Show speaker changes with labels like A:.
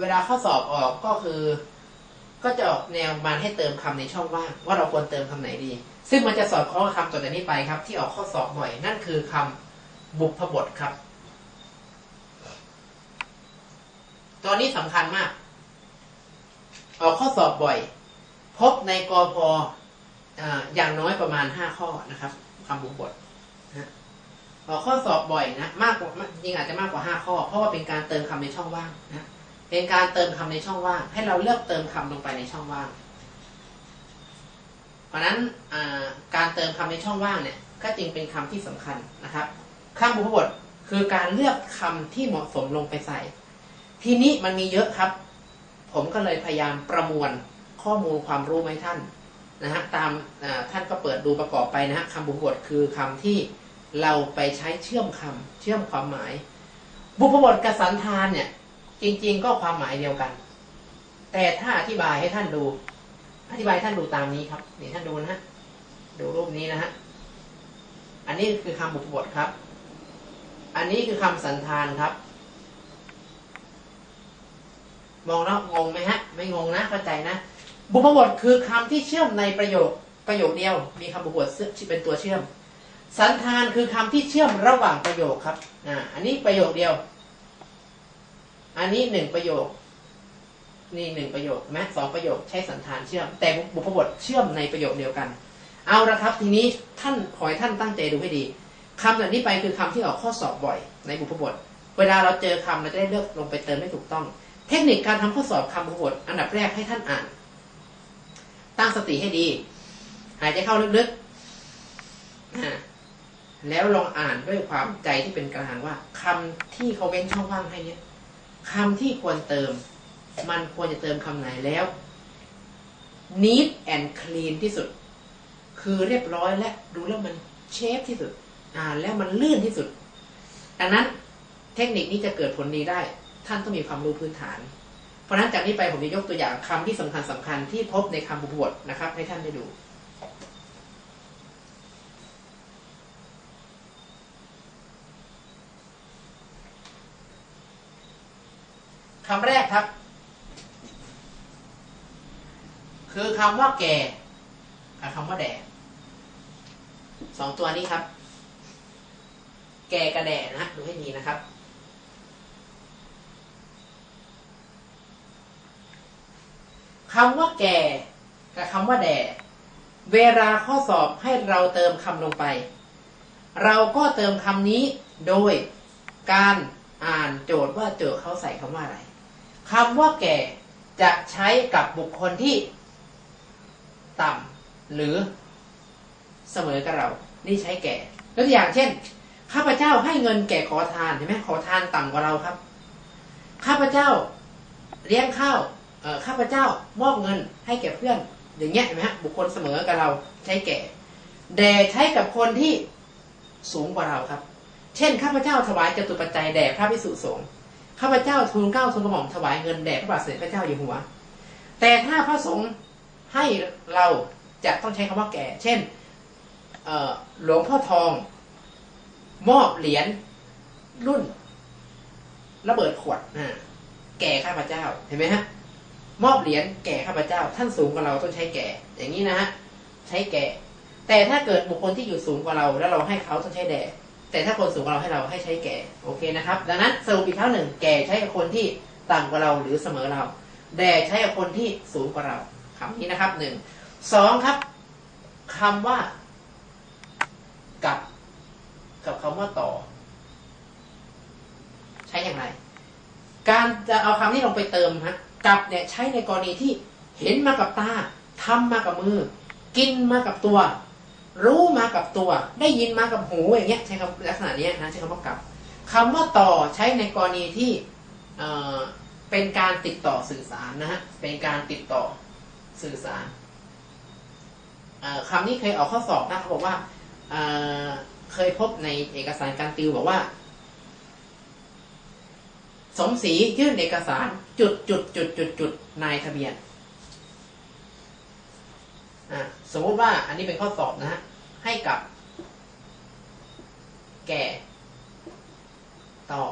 A: เวลาข้อสอบออกก็คือ ก็จะออกแนวมาให้เติมคำในช่องว่างว่าเราควรเติมคำไหนดี ซึ่งมันจะสอดคล้องกับคำต่อจากนี้ไปครับ ที่ออกข้อสอบบ่อย นั่นคือคำบุพบทครับตัวนี้สำคัญมาก ออกข้อสอบบ่อย พบในกอพออย่างน้อยประมาณห้าข้อนะครับคำบุพบทออกข้อสอบบ่อยนะมากกว่าจริงอาจจะมากกว่าห้าข้อ เพราะว่าเป็นการเติมคำในช่องว่างนะ เป็นการเติมคำในช่องว่าง ให้เราเลือกเติมคำลงไปในช่องว่าง เพราะนั้นการเติมคำในช่องว่างเนี่ยก็จึงเป็นคำที่สำคัญนะครับคำบุพบทคือการเลือกคำที่เหมาะสมลงไปใส่ ทีนี้มันมีเยอะครับ ผมก็เลยพยายามประมวลข้อมูลความรู้ให้ท่านนะฮะตามท่านก็เปิดดูประกอบไปนะฮะคำบุพบทคือคำที่เราไปใช้เชื่อมคำเชื่อมความหมาย บุพบทกสันธานเนี่ย จริง ๆ ก็ความหมายเดียวกัน แต่ถ้าอธิบายให้ท่านดู อธิบายท่านดูตามนี้ครับนี่ท่านดูนะฮะดูรูปนี้นะฮะอันนี้คือคำบุพบทครับ อันนี้คือคำสันธานครับ มองแล้วงงไหมฮะ ไม่งงนะเข้าใจนะ บุพบทคือคำที่เชื่อมในประโยคประโยคเดียว มีคำบุพบทเป็นตัวเชื่อม สันธานคือคำที่เชื่อมระหว่างประโยคครับอ่าอันนี้ประโยคเดียว อันนี้หนึ่งประโยค นี่หนึ่งประโยคแม้สองประโยคใช้สันธานเชื่อม แต่บุพบทเชื่อมในประโยคเดียวกัน เอาละครับทีนี้ท่านขอให้ท่านตั้งใจดูให้ดีคำแบบนี้ไปคือคำที่ออกข้อสอบบ่อย ในบุพบท เวลาเราเจอคำเราจะได้เลือกลงไปเติมได้ถูกต้อง เทคนิคการทำข้อสอบคำบุพบท อันดับแรกให้ท่านอ่าน ตั้งสติให้ดี หายใจเข้าลึกๆแล้วลองอ่านด้วยความใจที่เป็นกลางว่าคำที่เขาเว้นช่องว่างให้เนี้ย คำที่ควรเติม มันควรจะเติมคำไหนแล้ว neat and clean ที่สุด คือเรียบร้อยและดูแล้วมันเชฟที่สุด อ่า แล้วมันลื่นที่สุด ดังนั้นเทคนิคนี้จะเกิดผลดีได้ ท่านต้องมีความรู้พื้นฐาน เพราะฉะนั้นจากนี้ไปผมจะยกตัวอย่างคำที่สำคัญสำคัญที่พบในคำบุพบทนะครับ ให้ท่านได้ดู คำแรกครับ คือคำว่าแก่กับคำว่าแดดสองตัวนี้ครับ แก่กับแดดนะดูให้ดีนะครับ คำว่าแก่กับคำว่าแดดเวลาข้อสอบให้เราเติมคำลงไป เราก็เติมคำนี้โดยการอ่านโจทย์ว่าโจทย์เขาใส่คำว่าอะไร คำว่าแก่จะใช้กับบุคคลที่ต่ำหรือเสมอกับเรา นี่ใช้แก่ยกตัวอย่างเช่น ข้าพเจ้าให้เงินแก่ขอทานเห็นไหมขอทานต่ำกว่าเราครับ ข้าพเจ้าเลี้ยงข้าวข้าพเจ้ามอบเงินให้แก่เพื่อน อย่างเงี้ยเห็นไหมฮะบุคคลเสมอกับเราใช้แก่แด่ใช้กับคนที่สูงกว่าเราครับ เช่นข้าพเจ้าถวายจตุปัจจัยแด่พระภิกษุสงฆ์ ข้าพเจ้าทูลเก้าทูลกระหม่อมถวายเงินแด่พระบาทสมเด็จพระเจ้าอยู่หัว แต่ถ้าพระสงฆ์ให้เราจะต้องใช้คำว่าแก่ เช่นหลวงพ่อทอง มอบเหรียญรุ่น ระเบิดขวดนะแก่ข้าพเจ้าเห็นไหมฮะมอบเหรียญแก่ข้าพเจ้า ท่านสูงกว่าเราต้องใช้แก่ อย่างนี้นะฮะใช้แก่ แต่ถ้าเกิดบุคคลที่อยู่สูงกว่าเรา แล้วเราให้เขาต้องใช้แด่ แต่ถ้าคนสูงกว่าเราให้เราให้ใช้แก่โอเคนะครับ ดังนั้นสรุปอีกครั้งหนึ่ง แก่ใช้กับคนที่ต่ำกว่าเราหรือเสมอเรา แด่ใช้กับคนที่สูงกว่าเราคำนี้นะครับหนึ่งสองครับคำว่า กับ กับคำว่าต่อ ใช้อย่างไร การจะเอาคำนี้ลงไปเติมฮะกับเนี่ยใช้ในกรณีที่เห็นมากับตาทำมากับมือ กินมากับตัว รู้มากับตัว ได้ยินมากับหูอย่างเงี้ยใช้คำลักษณะนี้นะใช้คำว่ากับคำว่าต่อใช้ในกรณีที่เอ่อเป็นการติดต่อสื่อสารนะฮะเป็นการติดต่อสื่อสารคำนี้เคยออกข้อสอบนะเขาบอกว่าเคยพบในเอกสารการติวบอกว่า สมศรียื่นเอกสารจุดจุดจุดจุดจุดนายทะเบียนสมมติว่าอันนี้เป็นข้อสอบนะฮะ ให้กับ แก่ ต่อ